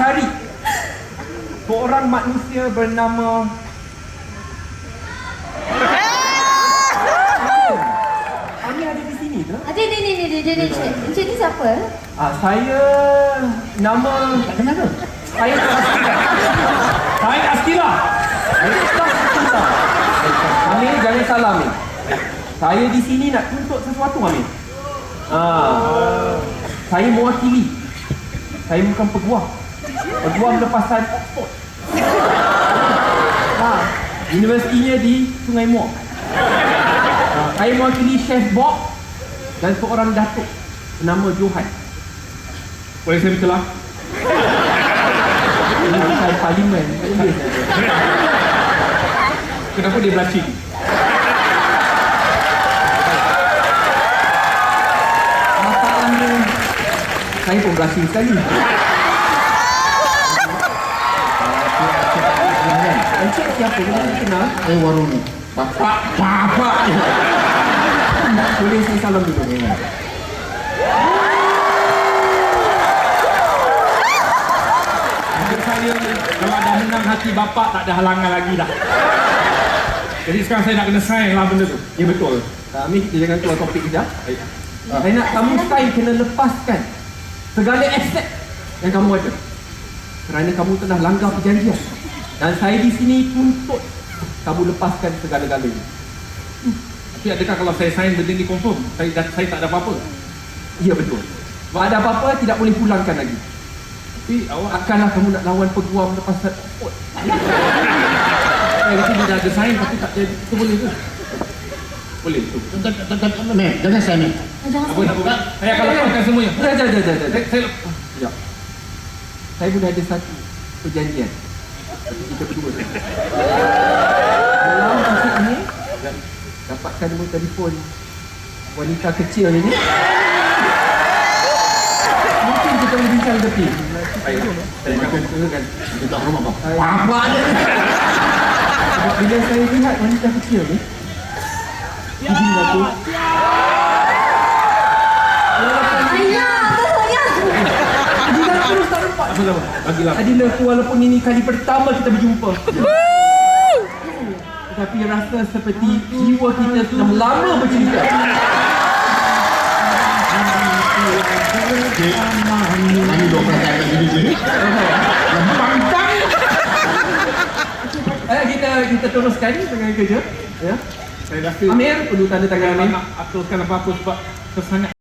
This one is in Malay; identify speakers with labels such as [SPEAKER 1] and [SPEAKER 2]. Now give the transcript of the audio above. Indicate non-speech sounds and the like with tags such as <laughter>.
[SPEAKER 1] cari seorang manusia bernama ada di sini ke?
[SPEAKER 2] Ada ni ni ni ni ni ni Encik. Encik ni siapa?
[SPEAKER 1] Ah, saya nama
[SPEAKER 3] Tak kenal ke?
[SPEAKER 1] saya
[SPEAKER 3] Saya Astila.
[SPEAKER 1] Amir jangan salah Amir. Saya di sini nak tuntut sesuatu Amir. Ah, saya mewakili. Saya bukan peguam. Peguam lepasan Oxford. Ah, universitinya di Sungai Muar. Ah, saya mewakili Chef Bob dan seorang datuk bernama Johan.
[SPEAKER 3] Boleh saya?
[SPEAKER 1] Ini bukan parlimen.
[SPEAKER 3] Kenapa dia blushing?
[SPEAKER 1] Masalahnya Saya pun blushing sekali Encik siapa? Kenal?
[SPEAKER 3] Eh warung ni. Bapak, bapak.
[SPEAKER 1] Boleh saya salam dulu
[SPEAKER 3] saya, kalau dah menang hati bapak, tak ada halangan lagi dah. Jadi sekarang saya nak kena sign lah benda tu.
[SPEAKER 1] Ya betul Kami kita jangan keluar topik kejap Saya nak kamu sign kena lepaskan Segala aset yang kamu ada Kerana kamu telah langgar perjanjian Dan saya di sini tuntut Kamu lepaskan segala-galanya
[SPEAKER 3] Tapi adakah kalau saya sign benda ni confirm? Saya, dah- saya tak ada apa-apa.
[SPEAKER 1] Ya betul Kalau ada apa-apa tidak boleh pulangkan lagi
[SPEAKER 3] Tapi awak
[SPEAKER 1] Takkanlah kamu nak lawan peguam lepas Oxford
[SPEAKER 3] Eh, itu dia dah ada sign tapi tak jadi. Itu boleh ke? Boleh tu.
[SPEAKER 4] Meh, jangan saya meh.
[SPEAKER 2] Oh, jangan
[SPEAKER 3] Apa nak buat? Saya akan lepaskan semuanya.
[SPEAKER 1] Jangan, jangan, jangan.
[SPEAKER 3] Saya, saya
[SPEAKER 1] Ya. Saya pun ada satu perjanjian. Kita berdua. Dalam kasus ini, dapatkan nombor telefon wanita kecil ini. Mungkin kita boleh bincang.
[SPEAKER 3] Baik. Saya.
[SPEAKER 4] Minta rumah je.
[SPEAKER 1] Sebab bila saya lihat wanita kecil ni, Ibu aku.
[SPEAKER 2] Ayah, tolong ya.
[SPEAKER 1] Bila terus
[SPEAKER 3] Bagilah.
[SPEAKER 1] Adila aku walaupun ini kali pertama kita berjumpa. Tetapi rasa seperti jiwa kita sudah lama bercerita.
[SPEAKER 4] Kami dua perasaan sini.
[SPEAKER 1] Pantang. <laughs> Eh kita kita teruskan dengan kerja. Ya.
[SPEAKER 3] Saya rasa
[SPEAKER 1] Amir perlu tanda tangan Amir.
[SPEAKER 3] nak aturkan apa-apa sebab kesangat